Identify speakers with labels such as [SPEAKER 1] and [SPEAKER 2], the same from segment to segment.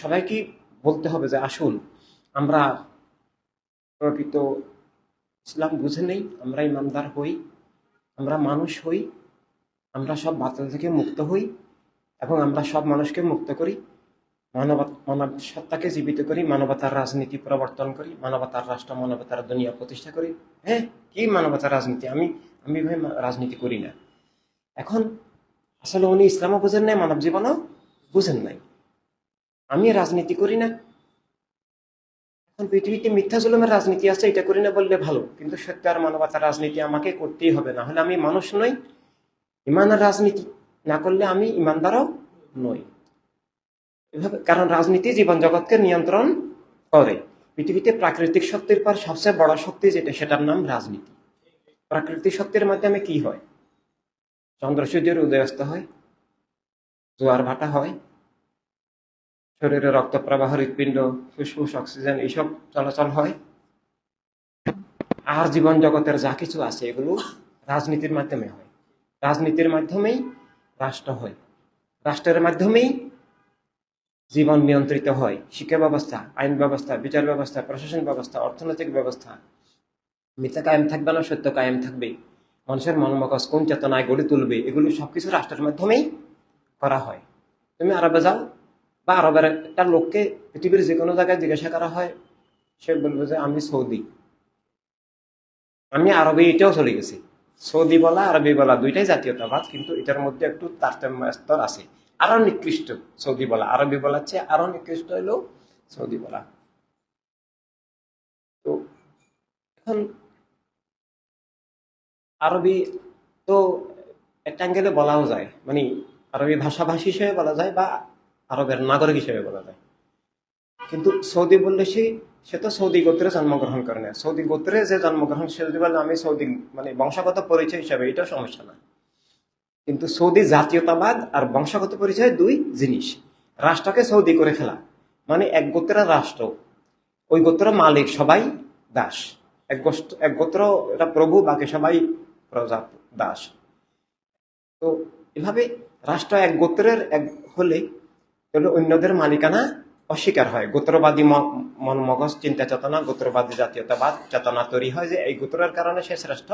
[SPEAKER 1] সবাইকে বলতে হবে যে আসুন, আমরা প্রকৃত ইসলাম বুঝে নেই, আমরা ইমানদার হই, আমরা মানুষ হই, আমরা সব বাতিল থেকে মুক্ত হই এবং আমরা সব মানুষকে মুক্ত করি মানব মানব সত্তাকে জীবিত করি, মানবতার রাজনীতি প্রবর্তন করি, মানবতার রাষ্ট্র, মানবতার দুনিয়া প্রতিষ্ঠা করি। হ্যাঁ কি মানবতার রাজনীতি? আমি আমি ভাই রাজনীতি করি না। এখন আসলে উনি ইসলামও বুঝেন নাই, মানব জীবনও বুঝেন নাই। আমি রাজনীতি করি না। এখন পৃথিবীতে মিথ্যা জুলুমের রাজনীতি আছে, এটা করি না বললে ভালো। কিন্তু সত্য আর মানবতার রাজনীতি আমাকে করতেই হবে, না হলে আমি মানুষ নই। ইমানের রাজনীতি না করলে আমি ইমানদারও নই। এভাবে কারণ রাজনীতি জীবন জগৎকে নিয়ন্ত্রণ করে। পৃথিবীতে প্রাকৃতিক শক্তির পর সবচেয়ে বড় শক্তি যেটা, সেটার নাম রাজনীতি। প্রাকৃতিক শক্তির মাধ্যমে কি হয়? চন্দ্র সূর্যের উদয়াস্ত হয়, জোয়ার ভাটা হয় শরীরে রক্ত প্রবাহ হৃৎপিণ্ড, ফুসফুস, অক্সিজেন এইসব চলাচল হয়। আর জীবন জগতের যা কিছু আছে এগুলো রাজনীতির মাধ্যমে হয়। রাজনীতির মাধ্যমেই রাষ্ট্র হয়। রাষ্ট্রের মাধ্যমেই জীবন নিয়ন্ত্রিত হয়। শিক্ষা ব্যবস্থা, আইন ব্যবস্থা, বিচার ব্যবস্থা, প্রশাসন ব্যবস্থা, অর্থনৈতিক ব্যবস্থা। মিথ্যা কায়েম থাকবে না, সত্য কায়েম থাকবে। মানুষের মনোমগজ কোন চেতনায় গড়ে তুলবে, এগুলো সবকিছু রাষ্ট্রের মাধ্যমেই করা হয়। তুমি আরবে যাও বা আরবের একটা লোককে পৃথিবীর যে কোনো জায়গায় জিজ্ঞাসা করা হয়, সে বলবে যে, আমি সৌদি। আমি আরবে এটাও চলে গেছি। সৌদি বলা, আরবি বলা দুইটাই জাতীয়তাবাদ, কিন্তু এটার মধ্যে একটু তারতম্য স্তর আছে। আরও নিকৃষ্ট সৌদি বলা। আরবি বলার চেয়ে আরও নিকৃষ্ট হলো সৌদি বলা। তো এখন আরবি তো একটা অ্যাঙ্গেলে বলাও যায়। মানে আরবি ভাষাভাষী হিসেবে বলা যায় বা আরবের নাগরিক হিসেবে বলা যায়। কিন্তু সৌদি বললে সে সে তো সৌদি গোত্রে জন্মগ্রহণ করে না সৌদি গোত্রে যে জন্মগ্রহণ, সে যদি বলে আমি সৌদি মানে বংশগত পরিচয় হিসাবে, এটাও সমস্যা না কিন্তু সৌদি জাতীয়তাবাদ আর বংশগত পরিচয় দুই জিনিস। রাষ্ট্রকে সৌদি করে ফেলা মানে এক গোত্রের রাষ্ট্র, ওই গোত্র মালিক সবাই দাস। এক গোষ্ঠ, এক গোত্র, এটা প্রভু, বাকি সবাই প্রজা দাস। তো এভাবে রাষ্ট্র এক গোত্রের এক হলে তাহলে অন্যদের মালিকানা অস্বীকার হয়? গোত্রবাদী মন মগজ, চিন্তা চেতনা, গোত্রবাদী জাতীয়তাবাদ, চেতনা তৈরি হয় যে এই গোত্রের কারণে সে শ্রেষ্ঠ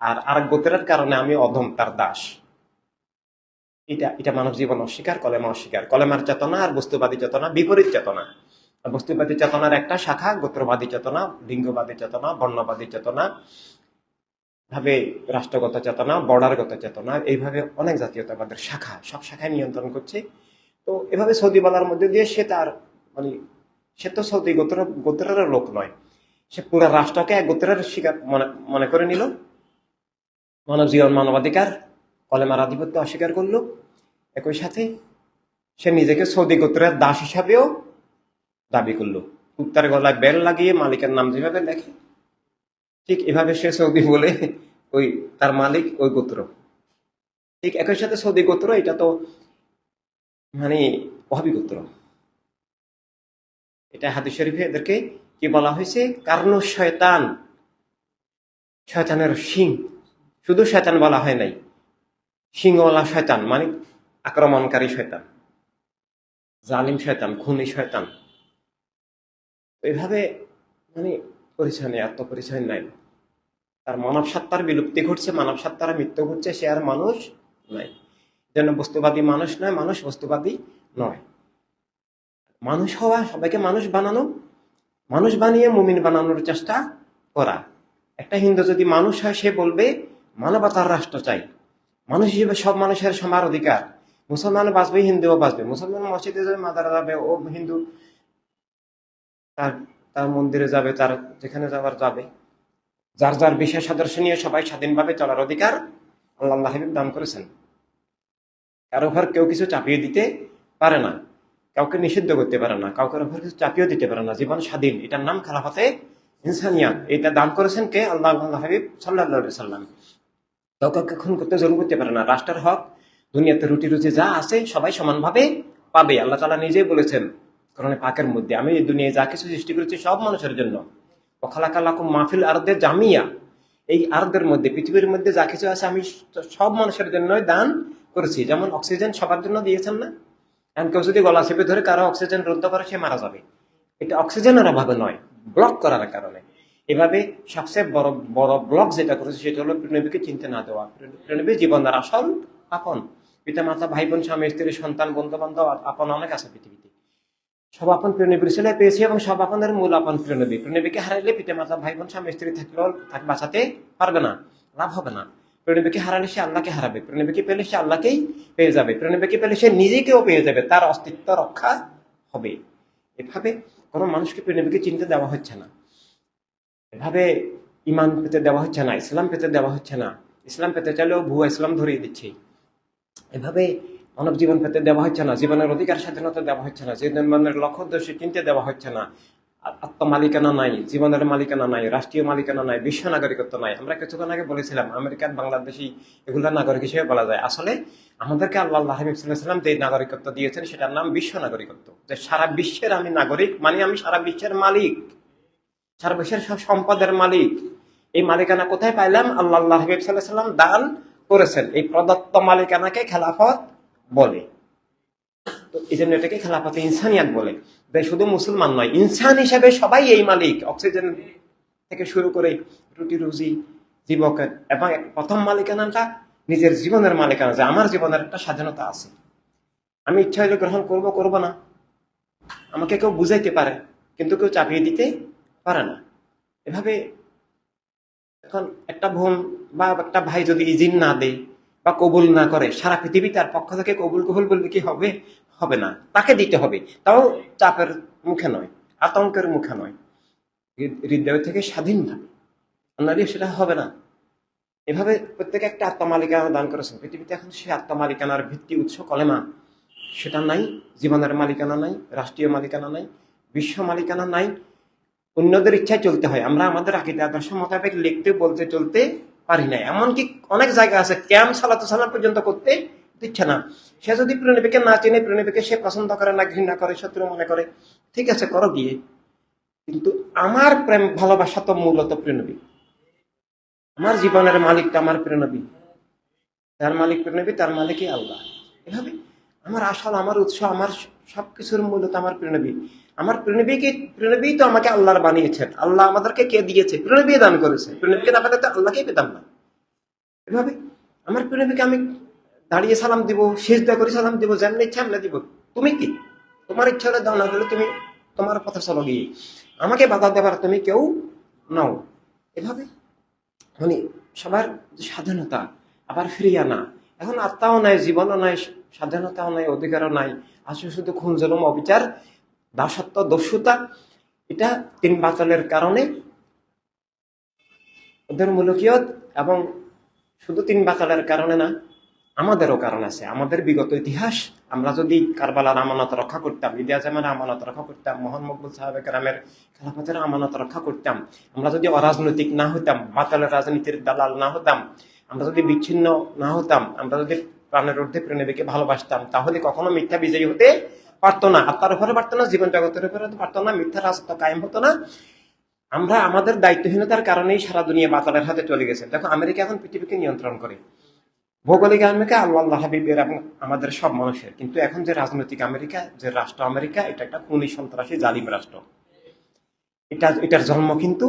[SPEAKER 1] আর আরেক গোত্রের কারণে আমি অধম, তার দাস। এটা এটা মানব জীবন অস্বীকার, কলেমা অস্বীকার। কলেমার চেতনা আর বস্তুবাদী চেতনা বিপরীত চেতনা। আর বস্তুবাদী চেতনার একটা শাখা গোত্রবাদী চেতনা, লিঙ্গবাদী চেতনা, বর্ণবাদী চেতনা, ভাবে রাষ্ট্রগত চেতনা, বর্ডারগত চেতনা, এইভাবে অনেক জাতীয়তাবাদের শাখা। সব শাখায় নিয়ন্ত্রণ করছে। তো এভাবে সৌদি বলার মধ্যে দিয়ে সে তার মানে সে তো সৌদি গোত্র, গোত্রের লোক নয়। সে পুরো রাষ্ট্রকে এক গোত্রের শিকার মনে মনে করে নিল। মানব জীবন মানবাধিকার, কলেমার আধিপত্য অস্বীকার করল। একই সাথে সে নিজেকে সৌদি গোত্রের দাস হিসাবেও দাবি করল। কুত্তার গলায় বেল লাগিয়ে মালিকের নাম যেভাবে লেখে, ঠিক এভাবে সে সৌদি বলে ওই, তার মালিক ওই গোত্র। ঠিক একই সাথে সৌদি গোত্র, এটা তো মানে ওহাবি এটা হাদিস শরীফে এদেরকে কি বলা হয়েছে? কারণ শয়তান। শয়তানের শিং। শুধু শয়তান বলা হয় নাই। সিংওয়ালা শয়তান মানে আক্রমণকারী শয়তান। জালিম শয়তান, খুনি শয়তান। এইভাবে মানে পরিচয় নেই, আত্মপরিচয় নাই। তার মানব সত্তার বিলুপ্তি ঘটছে মানব সত্তার মৃত্যু ঘটছে, সে আর মানুষ নাই। যেন বস্তুবাদী মানুষ নয়, মানুষ বস্তুবাদী নয়। মানুষ হওয়া, সবাইকে মানুষ বানানো, মানুষ বানিয়ে মুমিন বানানোর চেষ্টা করা। একটা হিন্দু যদি মানুষ হয়, সে বলবে, মানবতার রাষ্ট্র চাই। মানুষ হিসেবে সব মানুষের সমান অধিকার। মুসলমান বাঁচবে, হিন্দুও বাঁচবে। মুসলমান মসজিদে যাবে, মাদারা যাবে, ও হিন্দু তার তার মন্দিরে যাবে, তার যেখানে যাওয়ার যাবে। যার যার বিশেষ সদস্য নিয়ে সবাই স্বাধীনভাবে চলার অধিকার আল্লাহ হাবিব দান করেছেন। কারও ঘর কেউ কিছু চাপিয়ে দিতে পারে না, কাউকে নিষিদ্ধ করতে পারে না, কাউকে ঘর কিছু চাপিয়ে দিতে পারে না, জীবন স্বাধীন। এটার নাম খালাফতে ইনসানিয়াত এটা দান করেছেন কে? আল্লাহ আল্লাহ হাবিব সাল্লাহ সাল্লাম কেউ কাউকে খুন করতে জরুর করতে পারে না। রাষ্ট্রের হক, দুনিয়াতে রুটি রুচি যা আছে সবাই সমানভাবে পাবে। আল্লাহ তালা নিজেই বলেছেন কোরআনে পাকের মধ্যে, আমি এই দুনিয়ায় যা কিছু সৃষ্টি করেছি সব মানুষের জন্য। ওখালাকালাকুম মাহফিল আরদে জামিয়া। এই আরদের মধ্যে, পৃথিবীর মধ্যে যা কিছু আছে, আমি সব মানুষের জন্যই দান করেছি। যেমন অক্সিজেন সবার জন্য দিয়েছেন না? এখন কেউ যদি গলা চেপে ধরে কারও অক্সিজেন রুদ্ধ করে, সে মারা যাবে। এটা অক্সিজেনের অভাবে নয় ব্লক করার কারণে। এভাবে সবচেয়ে বড় বড় ব্লক যেটা করেছে সেটা হলো প্রণবীকে চিনতে না দেওয়া। প্রণবী জীবনের আসল আপন। পিতা মাতা ভাই বোন স্বামী, স্ত্রী, সন্তান বন্ধু বান্ধব আপন অনেক আছে পৃথিবীতে। সব আপন প্রণবীর ছেলে পেয়েছি এবং সব আপনের মূল আপন প্রণবী। প্রণবীকে হারাইলে পিতা মাতা ভাই বোন স্বামী, স্ত্রী থাকলেও তাকে বাঁচাতে পারবে না, লাভ হবে না। প্রণবীকে হারালে সে আল্লাহকে হারাবে প্রণবীকে পেলে সে আল্লাহকেই পেয়ে যাবে প্রণবীকে পেলে সে নিজেকেও পেয়ে যাবে, তার অস্তিত্ব রক্ষা হবে। এভাবে কোনো মানুষকে প্রণবীকে চিনতে দেওয়া হচ্ছে না। এভাবে ইমান পেতে দেওয়া হচ্ছে না, ইসলাম পেতে দেওয়া হচ্ছে না, ইসলাম পেতে চাইলেও ভুয়া ইসলাম ধরিয়ে দিচ্ছে। এভাবে মানব জীবন পেতে দেওয়া হচ্ছে না, জীবনের অধিকার স্বাধীনতা দেওয়া হচ্ছে না, জীবনের লক্ষ্য উদ্দেশ্য চিনতে দেওয়া হচ্ছে না। আত্মমালিকানা নাই, জীবনের মালিকানা নাই, রাষ্ট্রীয় মালিকানা নাই, বিশ্ব নাগরিকত্ব নাই। আমরা কিছুক্ষণ আগে বলেছিলাম, আমেরিকান, বাংলাদেশি এগুলোর নাগরিক হিসেবে বলা যায়। আসলে আমাদেরকে আল্লাহ আল্লাহ হাবিবাম যে নাগরিকত্ব দিয়েছেন, সেটার নাম বিশ্ব নাগরিকত্ব। যে সারা বিশ্বের আমি নাগরিক মানে আমি সারা বিশ্বের মালিক। সারা বিশ্বের সব সম্পদের মালিক। এই মালিকানা কোথায় পাইলাম? আল্লাহ আল্লাহ হাবিব সাল্লাহ দান করেছেন। এই প্রদত্ত মালিকানাকে খেলাফত বলে। তো এই জন্য এটাকে খেলাফতে ইনসানিয়াত বলে। শুধু মুসলমান নয়, ইনসান হিসেবে সবাই এই মালিক। অক্সিজেন থেকে শুরু করে রুটি, রুজি জীবকের এবং প্রথম মালিকানাটা নিজের জীবনের মালিকানা যে, আমার জীবনের একটা স্বাধীনতা আছে। আমি ইচ্ছা হলে গ্রহণ করব করব না। আমাকে কেউ বুঝাইতে পারে, কিন্তু কেউ চাপিয়ে দিতে পারে না। এভাবে এখন একটা বোন বা একটা ভাই যদি ইজিন না দেয় বা কবুল না করে, সারা পৃথিবী তার পক্ষ থেকে কবুল কবুল বললে কি হবে? হবে না। তাকে দিতে হবে। তাও চাপের মুখে নয়, আতঙ্কের মুখে নয়। হৃদয় থেকে স্বাধীনভাবে নারী সেটা হবে না। এভাবে প্রত্যেকে একটা আত্মমালিকানা দান করেছেন পৃথিবীতে এখন সে আত্মমালিকানার ভিত্তি উৎস কলেমা সেটা নাই, জীবনের মালিকানা নাই, রাষ্ট্রীয় মালিকানা নাই, বিশ্ব মালিকানা নাই। অন্যদের ইচ্ছায় চলতে হয়। আমরা আমাদের আকিদা, আদর্শ মোতাবেক লিখতে, বলতে, চলতে পারি না এমনকি অনেক জায়গা আছে ক্যাম্প সালাতু সালাম পর্যন্ত করতে দিচ্ছে না। সে যদি প্রণবীকে না চেনে প্রণবীকে সে পছন্দ করে না, ঘৃণা করে, শত্রু মনে করে, ঠিক আছে, করো গিয়ে। কিন্তু আমার প্রেম, ভালোবাসা তো মূলত প্রণবী। আমার জীবনের মালিকটা আমার প্রণবী। যার মালিক প্রণবী, তার মালিকই আল্লাহ। এভাবে আমার আসল, আমার উৎস, আমার সবকিছুর মূলত আমার প্রণবী। আমার প্রণবীকে প্রণবী তো আমাকে আল্লাহর বানিয়েছেন। আল্লাহ আমাদেরকে কে দিয়েছে? প্রণবী দান করেছে। প্রণবীকে না পেলে তো আল্লাহকেই পেতাম না। এভাবে আমার প্রণবীকে আমি দাঁড়িয়ে সালাম দিব দয়া করে সালাম দিব, যেমন ইচ্ছা আমরা দিব। তুমি কি? তোমার ইচ্ছা হলে দাও, না দিলে তুমি তোমার পথে চলো গিয়ে। আমাকে বাধা দেবার তুমি কেউ নাও। এভাবে? মানে সবার স্বাধীনতা আবার ফিরিয়ে আনা এখন আত্মাও নাই, জীবনও নাই, স্বাধীনতাও নাই, অধিকারও নাই। আসলে শুধু খুন, জলম, অবিচার, দাসত্ব, দস্যুতা, এটা তিন বাতলের কারণে ওদের মূলকীয়ত এবং শুধু তিন বাতালের কারণে না আমাদেরও কারণ আছে, আমাদের বিগত ইতিহাস। আমরা যদি কারবালার আমানত রক্ষা করতাম ইদিয়া জামানের আমানত রক্ষা করতাম মোহন মকবুল সাহেব গ্রামের খেলাফতের আমানত রক্ষা করতাম, আমরা যদি অরাজনৈতিক না হতাম, বাতালের রাজনীতির দালাল না হতাম, আমরা যদি বিচ্ছিন্ন না হতাম, আমরা যদি প্রাণের ঊর্ধ্বে প্রেণবীকে ভালোবাসতাম, তাহলে কখনো মিথ্যা বিজয়ী হতে পারতো না। আত্মার উপরে পারতো না, জীবন জগতের উপরে পারতো না, মিথ্যা রাজত্ব কায়েম হতো না। আমরা আমাদের দায়িত্বহীনতার কারণেই সারা দুনিয়া বাতালের হাতে চলে গেছে। দেখো, আমেরিকা এখন পৃথিবীকে নিয়ন্ত্রণ করে। ভৌগোলিক আমেরিকা আল্লাহ আল্লাহ হাবিবের এবং আমাদের সব মানুষের। কিন্তু এখন যে রাজনৈতিক আমেরিকা, যে রাষ্ট্র আমেরিকা, এটা একটা খুনি সন্ত্রাসী জালিম রাষ্ট্র। এটা, এটার জন্ম কিন্তু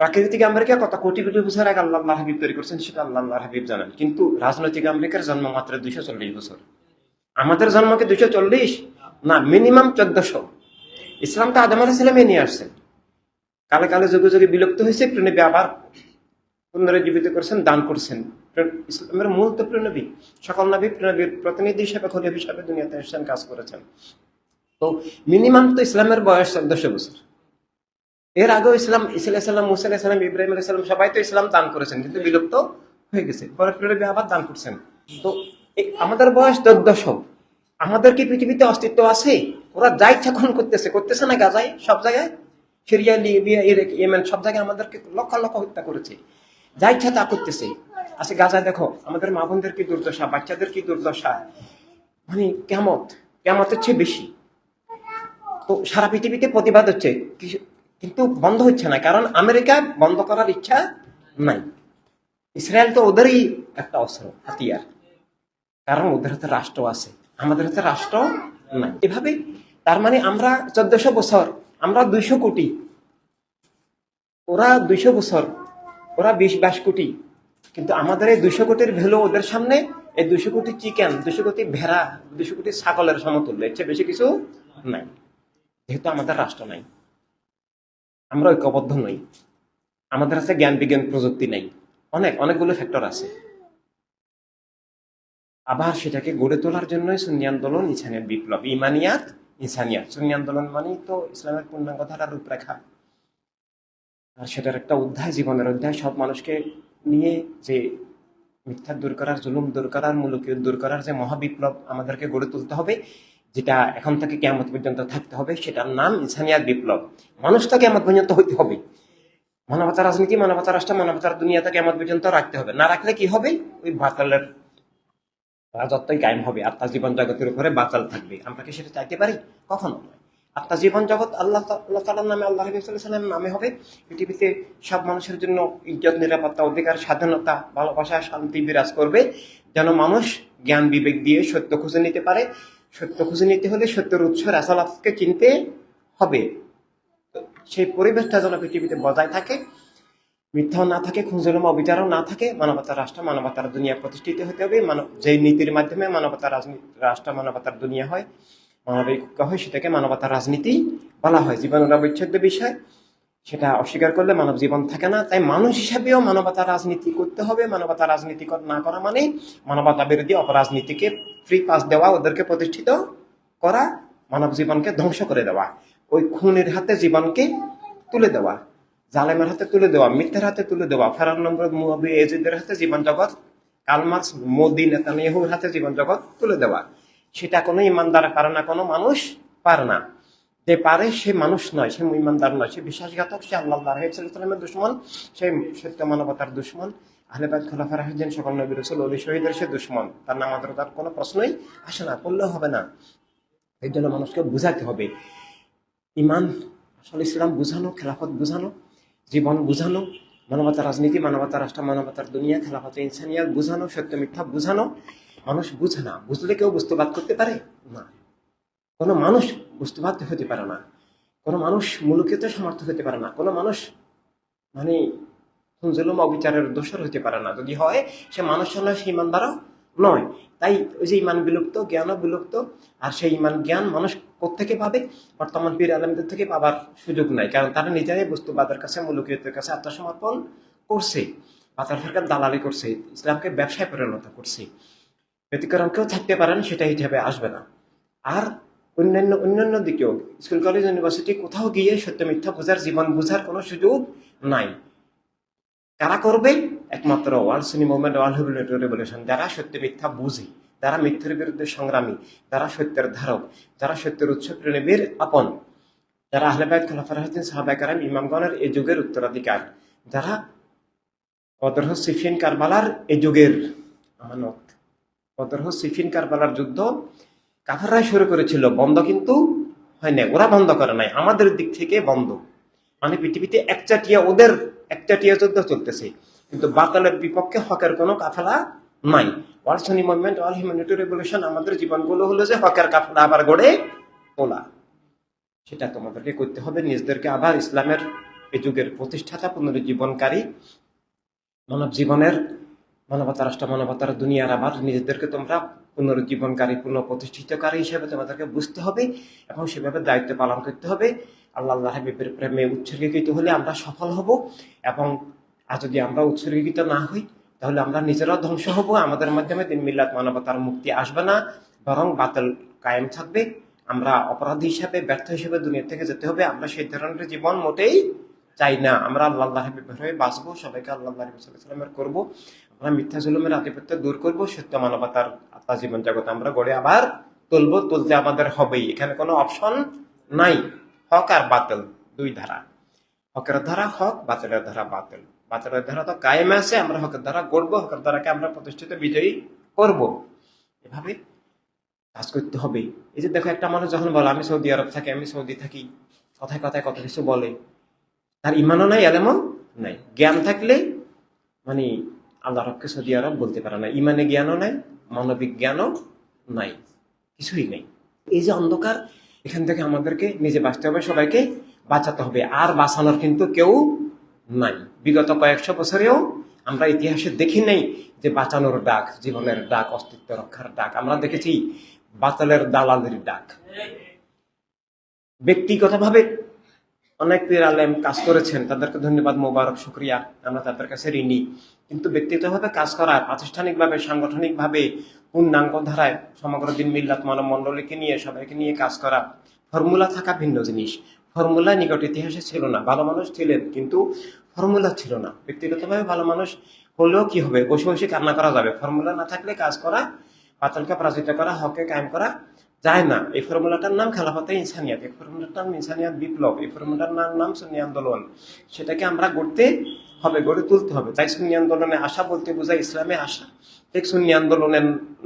[SPEAKER 1] প্রাকৃতিক আমেরিকা, কত কোটি কোটি বছর আগে আল্লাহ আল্লাহ হাবিব তৈরি করছেন সেটা আল্লাহ আল্লাহ হাবিব জানেন। কিন্তু রাজনৈতিক আমেরিকার জন্ম মাত্র দুইশো চল্লিশ বছর। আমাদের জন্ম কি দুইশো চল্লিশ? না, মিনিমাম চোদ্দশো। ইসলাম তো আদম আলাহিসামে নিয়ে আসছেন কালে কালে যুগে যুগে বিলুপ্ত হয়েছে প্রণবী আবার পুনরুজ্জীবিত করছেন, দান করছেন। ইসলামের মূল তো প্রণবী সকল নবী প্রণবীর প্রতিনিধি হিসেবে, খলিফ হিসাবে দুনিয়াতে এসেছেন, কাজ করেছেন। তো মিনিমাম তো ইসলামের বয়স চোদ্দশো বছর। এর আগেও ইসলাম ইসলাম মুসা ইসলাম ইব্রাহিম আলাইসালাম সবাই তো ইসলাম দান করেছেন, কিন্তু বিলুপ্ত হয়ে গেছে। পরে প্রণবী আবার দান করছেন। তো আমাদের বয়স চোদ্দশো। আমাদের কি পৃথিবীতে অস্তিত্ব আছে? ওরা যা ইচ্ছা গ্রহণ করতেছে করতেছে না, গাজায়, সব জায়গায়। সিরিয়া, লিবিয়া, ইরাক, ইয়েমেন, সব জায়গায় আমাদেরকে লক্ষ লক্ষ হত্যা করেছে। যা ইচ্ছা তা করতেছে। আচ্ছা গাজায় দেখো, আমাদের মা বোনদের কি দুর্দশা, বাচ্চাদের কি দুর্দশা? মানে কেমত কেমতের চেয়ে বেশি। তো সারা পৃথিবীতে প্রতিবাদ হচ্ছে কিন্তু বন্ধ হচ্ছে না, কারণ আমেরিকা বন্ধ করার ইচ্ছা নাই। ইসরায়েল তো ওদেরই একটা অস্ত্র, হাতিয়ার। কারণ ওদের হাতে রাষ্ট্র আছে, আমাদের হাতে রাষ্ট্র নাই। এভাবে, তার মানে আমরা চোদ্দশো বছর, আমরা দুইশো কোটি, ওরা দুইশো বছর ওরা বিশ বাইশ কোটি। কিন্তু আমাদের এই দুশো কোটির ভ্যালু ওদের সামনে, এই দুইশো কোটি চিকেন দুইশো কোটি ভেড়া, দুইশো কোটি ছাগলের সমতুল্য, এর চেয়ে বেশি কিছু নাই। যেহেতু আমাদের রাষ্ট্র নাই। আমরা ঐক্যবদ্ধ নই। আমাদের আছে জ্ঞান বিজ্ঞান প্রযুক্তি নেই। অনেক, অনেকগুলো ফ্যাক্টর আছে। আবার সেটাকে গড়ে তোলার জন্যই সুন্নি আন্দোলন ইসানিয়াত বিপ্লব। ইমানিয়াত ইসানিয়াত সুন্নি আন্দোলন মানেই তো ইসলামের পূর্ণাঙ্গ ধারার রূপরেখা। সেটার একটা অধ্যায় জীবনের অধ্যায়। সব মানুষকে নিয়ে যে মিথ্যা দূর করার, জুলুম দূর করার, মুলুকীয় দূর করার যে মহাবিপ্লব আমাদেরকে গড়ে তুলতে হবে, যেটা এখন থেকে কেমন পর্যন্ত থাকতে হবে, সেটার নাম ইনসানিয়াত বিপ্লব। মানুষ তো কেমন পর্যন্ত হইতে হবে। মানবতা রাজনীতি, মানবতা রাষ্ট্র, মানবতার দুনিয়াতে কেমন পর্যন্ত রাখতে হবে। না রাখলে কি হবে? ওই বাতালের রাজত্বই কায়েম হবে আত্মা জীবন জগতের উপরে বাতাল থাকবে। আমরা কি সেটা চাইতে পারি? কখনো নয়। আত্মা জীবন জগৎ, আল্লাহ আল্লাহ তালার নামে আল্লাহ সাল্লামের নামে হবে। পৃথিবীতে সব মানুষের জন্য ইজ্জত, নিরাপত্তা, অধিকার, স্বাধীনতা, ভালোবাসা, শান্তি বিরাজ করবে। যেন মানুষ জ্ঞান, বিবেক দিয়ে সত্য খুঁজে নিতে পারে। সত্য খুঁজে নিতে হলে সত্যের উৎস রাসালাতকে চিনতে হবে। সেই পরিবেশটা যেন পৃথিবীতে বজায় থাকে। মিথ্যাও না থাকে খুঁজলম অবিচারও না থাকে, মানবতার রাষ্ট্র, মানবতার দুনিয়া প্রতিষ্ঠিত হতে হবে। মানব যে নীতির মাধ্যমে মানবতার রাজনীতি রাষ্ট্র, মানবতার দুনিয়া হয়। মানবিক হয়, সেটাকে মানবতার রাজনীতি বলা হয়। জীবনের অবিচ্ছেদ্য বিষয়, সেটা অস্বীকার করলে মানব জীবন থাকে না। তাই মানুষ হিসাবেও মানবতার রাজনীতি করতে হবে। মানবতার রাজনীতি না করা মানে মানবতা বিরোধী অপরাজনীতিকে ফ্রি পাস দেওয়া, ওদেরকে প্রতিষ্ঠিত করা, মানব জীবনকে ধ্বংস করে দেওয়া। ওই খুনের হাতে জীবনকে তুলে দেওয়া, জালেমের হাতে তুলে দেওয়া, মিথ্যের হাতে তুলে দেওয়া। ফেরান নম্বর মুয়াবি এজিদের হাতে জীবন জগৎ কালমার্স মোদি নেতানিয়াহুর হাতে জীবন জগৎ তুলে দেওয়া। সেটা কোনো ইমানদার পারে না, কোনো মানুষ পারে না। যে পারে সে মানুষ নয়, সে ইমানদার নয়, সে বিশ্বাসঘাতক, সে আল্লাহ সাল্লামের দুশ্মন, সে সত্য মানবতার দুশ্মন আহলেবাদ খোলাফা রাহিদিন সকল নবী অলি শহীদের সে দুশ্মন। তার নাম তার কোনো প্রশ্নই আসে না, করলেও হবে না। এই জন্য মানুষকে বুঝাতে হবে। ইমান, আসল ইসলাম বুঝানো, খেলাফত বুঝানো, জীবন বুঝানো, মানবতার রাজনীতি, মানবতার রাষ্ট্র, মানবতার দুনিয়া, খেলাফত ইনসানিয়া বুঝানো, সত্য মিথ্যা বুঝানো মানুষ বুঝে না। বুঝলে কেউ বস্তুবাদ করতে পারে? না। কোনো মানুষ বস্তুবাদ হতে পারে না। কোনো মানুষ মুলুকিতে সমর্থ হতে পারে না। কোনো মানুষ মানে জুলুম অবিচারের দোষর হতে পারে না। যদি হয়, সে মানুষ নয় সে ইমানদারও নয়। তাই ওই যে ইমান বিলুপ্ত জ্ঞানও বিলুপ্ত, আর সেই ইমান জ্ঞান মানুষ কোথেকে পাবে? বর্তমান পীর আলমদের থেকে পাবার সুযোগ নাই। কারণ তারা নিজেরাই বস্তুবাদের কাছে মুলুকিয়তের কাছে আত্মসমর্পণ করছে। পাতার সরকার দালালি করছে। ইসলামকে ব্যবসায় পরিণত করছে। ব্যতিক্রম কেউ থাকতে পারেন, সেটা হিসাবে আসবে না। আর অন্যান্য অন্যান্য দিকেও, স্কুল, কলেজ, ইউনিভার্সিটি কোথাও গিয়ে সত্য মিথ্যা বোঝার, জীবন বোঝার কোনো সুযোগ নাই। কারা করবে, একমাত্র ওয়ার্ল্ড সিনি মুভমেন্ট, ওয়ার্ল্ড রেভলিউশন, যারা সত্য মিথ্যা বুঝে, যারা মিথ্যের বিরুদ্ধে সংগ্রামী, যারা সত্যের ধারক, যারা সত্যের উৎস প্রেরণীর আপন, যারা আহলেবাদ খলাফার হাসিন সাহাবাইকারাম ইমামগণের এই যুগের উত্তরাধিকার, যারা অদরহ সিফিন কারবালার এই যুগের আমানত অদরহ সিফিন কারবালার যুদ্ধ। কাফাররাই শুরু করেছিল, বন্ধ কিন্তু হয় নাই ওরা বন্ধ করে নাই, আমাদের দিক থেকে বন্ধ। মানে পৃথিবীতে একচাটিয়া ওদের একচাটিয়া যুদ্ধ চলতেছে। কিন্তু বাতালের বিপক্ষে হকের কোনো কাফেলা নাই। World Sunni movement all humanity revolution, আমাদের জীবনগুলো হলো যে হকের কাফেলা আবার গড়ে তোলা। সেটা তোমাদেরকে করতে হবে। নিজেদেরকে আবার ইসলামের এই যুগের প্রতিষ্ঠাতা, পুনরুজ্জীবনকারী মানব জীবনের মানবতা রাষ্ট্র মানবতার দুনিয়ার আবার নিজেদেরকে তোমরা পুনরুজ্জীবনকারী পুনঃ প্রতিষ্ঠিতকারী হিসেবে তোমাদেরকে বুঝতে হবে এবং সেভাবে দায়িত্ব পালন করতে হবে। আল্লাহ আল্লাহ হাবিবের প্রেমে উৎসর্গীকৃত হলে আমরা সফল হব এবং আর যদি আমরা উৎসর্গীকৃত না হই, তাহলে আমরা নিজেরাও ধ্বংস হব। আমাদের মাধ্যমে দিন মিল্লাত মানবতার মুক্তি আসবে না, বরং বাতিল কায়েম থাকবে। আমরা অপরাধী হিসাবে, ব্যর্থ হিসেবে দুনিয়া থেকে যেতে হবে। আমরা সেই ধরনের জীবন মোটেই চাই না। আমরা আল্লাহ হাবিবের হয়ে বাঁচবো, সবাইকে আল্লাহ করব। আমরা মিথ্যা জুলুমের আধিপত্য দূর করব, সত্য মানবতার আত্মা জীবন জগৎ আমরা গড়ে আবার তুলবো, তুলতে আমাদের হবেই। এখানে কোনো অপশন নাই। হক আর বাতিল, দুই ধারা। হকের ধারা হক, বাতিলের ধারা বাতিল। বাতিলের ধারা তো কায়েম আছে, আমরা হকের ধারা গড়বো, হকের ধারাকে আমরা প্রতিষ্ঠিত বিজয়ী করব। এভাবে কাজ করতে হবে। এই যে দেখো, একটা মানুষ যখন বলে, আমি সৌদি আরব থাকি, আমি সৌদি থাকি কথায় কথায় কত কিছু বলে। তার ইমানও নাই এলেমও নাই। জ্ঞান থাকলে মানে আল্লাহ রবকে সৌদি আরব বলতে পারে না। ইমানে জ্ঞানও নাই, মানবিক জ্ঞানও নাই, কিছুই নেই। এই যে অন্ধকার, এখান থেকে আমাদেরকে নিজে বাঁচতে হবে, সবাইকে বাঁচাতে হবে। আর বাঁচানোর কিন্তু কেউ নাই। বিগত কয়েকশো বছরেও আমরা ইতিহাসে দেখি নাই যে বাঁচানোর ডাক জীবনের ডাক অস্তিত্ব রক্ষার ডাক আমরা দেখেছি বাতালের দালালের ডাক ব্যক্তিগতভাবে অনেক পীর আলেম কাজ করেছেন, তাদেরকে ধন্যবাদ, মোবারক, শুক্রিয়া। আমরা তাদের কাছে ঋণী। কিন্তু ব্যক্তিগতভাবে কাজ করা প্রাতিষ্ঠানিকভাবে, সাংগঠনিকভাবে, পূর্ণাঙ্গ ধারায় সমগ্র দিন মিল্লাত মানব মণ্ডলীকে নিয়ে, সবাইকে নিয়ে কাজ করা ফর্মুলা থাকা ভিন্ন জিনিস। ফর্মুলা নিকট ইতিহাসে ছিল না। ভালো মানুষ ছিলেন, কিন্তু ফর্মুলা ছিল না। ব্যক্তিগতভাবে ভালো মানুষ হলেও কি হবে? বসে বসে কান্না করা যাবে। ফর্মুলা না থাকলে কাজ করা পাতালকে পরাজিত করা হকে কায়েম করা যায় না এই ফর্মুলাটার নাম খেলাফতে ইনসানিয়াত এই ফর্মুলাটার নাম ইনসানিয়াত বিপ্লব এই ফর্মুলাটার নাম নাম সুন্নি আন্দোলন সেটাকে আমরা গড়তে হবে, গড়ে তুলতে হবে। তাই সুন্নি আন্দোলনে আসা বলতে বোঝায়, ইসলামে আসা। ঠিক সুন্নি আন্দোলনে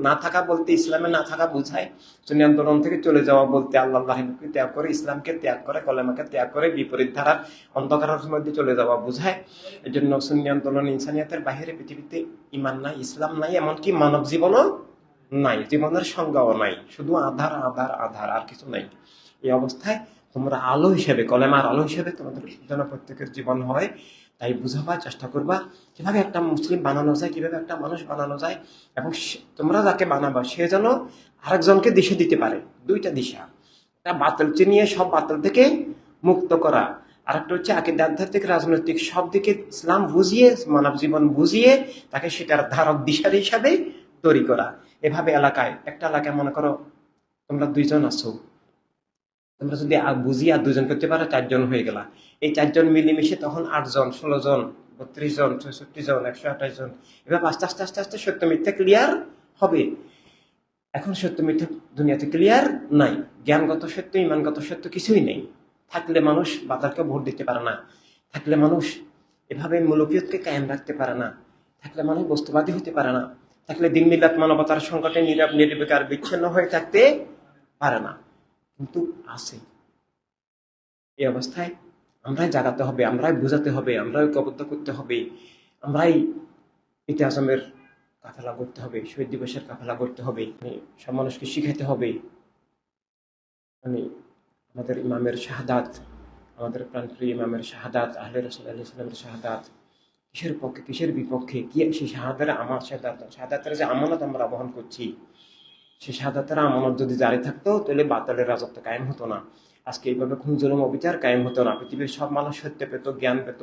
[SPEAKER 1] না থাকা বলতে, ইসলামে না থাকা বোঝায়। সুন্নি আন্দোলন থেকে চলে যাওয়া বলতে আল্লাহ আল্লাহকে ত্যাগ করে, ইসলামকে ত্যাগ করে, কলেমাকে ত্যাগ করে, বিপরীত ধারার অন্ধকারের মধ্যে চলে যাওয়া বোঝায়। এই জন্য সুন্নি আন্দোলন ইনসানিয়াতের বাহিরে পৃথিবীতে ইমান নাই, ইসলাম নাই, এমনকি মানব জীবনও নাই, জীবনের সংজ্ঞাও নাই, শুধু আধার আধার আধার, আর কিছু নাই। এই অবস্থায় তোমরা আলো হিসেবে, কলেমার আলো হিসেবে তোমাদের যেন প্রত্যেকের জীবন হয়, তাই বুঝাবার চেষ্টা করবা, কীভাবে একটা মুসলিম বানানো যায়, কীভাবে একটা মানুষ বানানো যায়, এবং তোমরা যাকে বানাবা, সে যেন আরেকজনকে দিশা দিতে পারে, দুইটা দিশা। একটা বাতিল চিনিয়ে সব বাতিল থেকে মুক্ত করা, আর একটা হচ্ছে আকিদা আধ্যাত্মিক, রাজনৈতিক, সব দিকে ইসলাম বুঝিয়ে, মানব জীবন বুঝিয়ে, তাকে সেটার ধারক দিশার হিসাবে তৈরি করা। এভাবে এলাকায়, একটা এলাকায় মনে করো তোমরা দুইজন আছো। তোমরা যদি বুঝিয়ে দুজন করতে পারো, চারজন হয়ে গেলা। এই চারজন মিলেমিশে তখন আটজন ষোলো জন বত্রিশ জন ছয়ষট্টি জন একশো আঠাশ জন এভাবে আস্তে আস্তে আস্তে আস্তে সত্য মিথ্যা ক্লিয়ার হবে। এখন সত্য মিথ্যা দুনিয়াতে ক্লিয়ার নাই। জ্ঞানগত সত্য, ইমানগত সত্য কিছুই নেই। থাকলে মানুষ বাতারকে ভোট দিতে পারে না। থাকলে মানুষ এভাবে মূলকীয়তকে কায়েম রাখতে পারে না। থাকলে মানুষ বস্তুবাদী হতে পারে না। থাকলে দিন মিলাত মানবতার সংকটে নীরব, নির্বিকার, বিচ্ছিন্ন হয়ে থাকতে পারে না। কিন্তু আছে। এই অবস্থায় আমরাই জাগাতে হবে, আমরাই বোঝাতে হবে, আমরাই ঐক্যবদ্ধ করতে হবে, আমরাই ইতি আজমের কাফেলা করতে হবে, শহীদ দিবসের কাফেলা করতে হবে মানে সব মানুষকে শিখাইতে হবে। মানে আমাদের ইমামের শাহাদাত, আমাদের প্রাণপ্রিয় ইমামের শাহাদাত, আহলে রসুল আল্লাহ সাল্লামের শাহাদাত কিসের পক্ষে, কিসের বিপক্ষে? কি সেই শাহাদাতের আমার শাহাদাত? শাহাদাতের যে আমানত আমরা বহন করছি সেই শাহাদাতের আমানত যদি জারি থাকতো, তাহলে বাতালের রাজত্ব কায়েম হতো না। আজকে এইভাবে খুন, জুলুম, অবিচার কায়েম হতো না। পৃথিবীর সব মানুষ সত্য পেত, জ্ঞান পেত।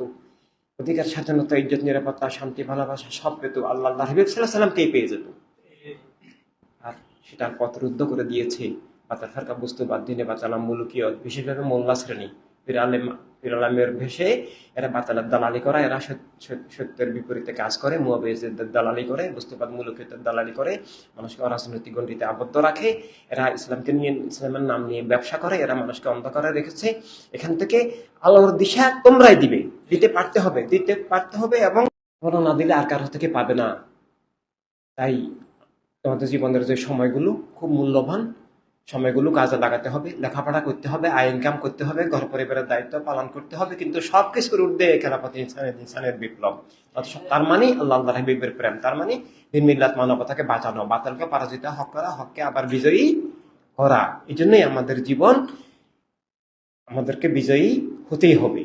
[SPEAKER 1] অধিকার, স্বাধীনতা, ইজ্জত, নিরাপত্তা, শান্তি, ভালোবাসা সব পেত। আল্লাহ আল্লাহ হাবিব সাল্লাহ সাল্লামকেই পেয়ে যেত? আর সেটার পথ রুদ্ধ করে দিয়েছে। বাতাল ফারকা বুঝতে বাদ দিনে বাঁচালাম মুলুকীয় বিশেষভাবে মোল্লা শ্রেণি। পীর আলেম পীর আলমের ভেসে এরা বাতালের দালালি করা, এরা সত- সত- সত্যের বিপরীতে কাজ করে মুয়াবেজদের দালালি করে বুঝতেবাদ মূলকীয়তের দালালি করে, মানুষকে অরাজনৈতিক গণ্ডিতে আবদ্ধ রাখে। এরা ইসলামকে নিয়ে ইসলামের নাম নিয়ে ব্যবসা করে, এরা মানুষকে অন্ধকারে রেখেছে। এখান থেকে আলোর দিশা তোমরাই দিবে। দিতে পারতে হবে, দিতে পারতে হবে এবং তোমরা না দিলে আর কারও থেকে পাবে না। তাই তোমাদের জীবনের যে সময়গুলো খুব মূল্যবান। সময়গুলো কাজে লাগাতে হবে, লেখাপড়া করতে হবে, আয় ইনকাম করতে হবে, ঘর পরিবারের দায়িত্ব পালন করতে হবে, কিন্তু সব কিছুর খেলাপথে ইনসানের ইনসানের বিপ্লব। তার মানে আল্লাহ আল্লাহ হাবিবের প্রেম, তার মানে দিন মিল্লাত মানবতাকে বাঁচানো, বাতালকে পরাজিত হক করা, হককে আবার বিজয়ী করা। এই জন্যই আমাদের জীবন আমাদেরকে বিজয়ী হতেই হবে।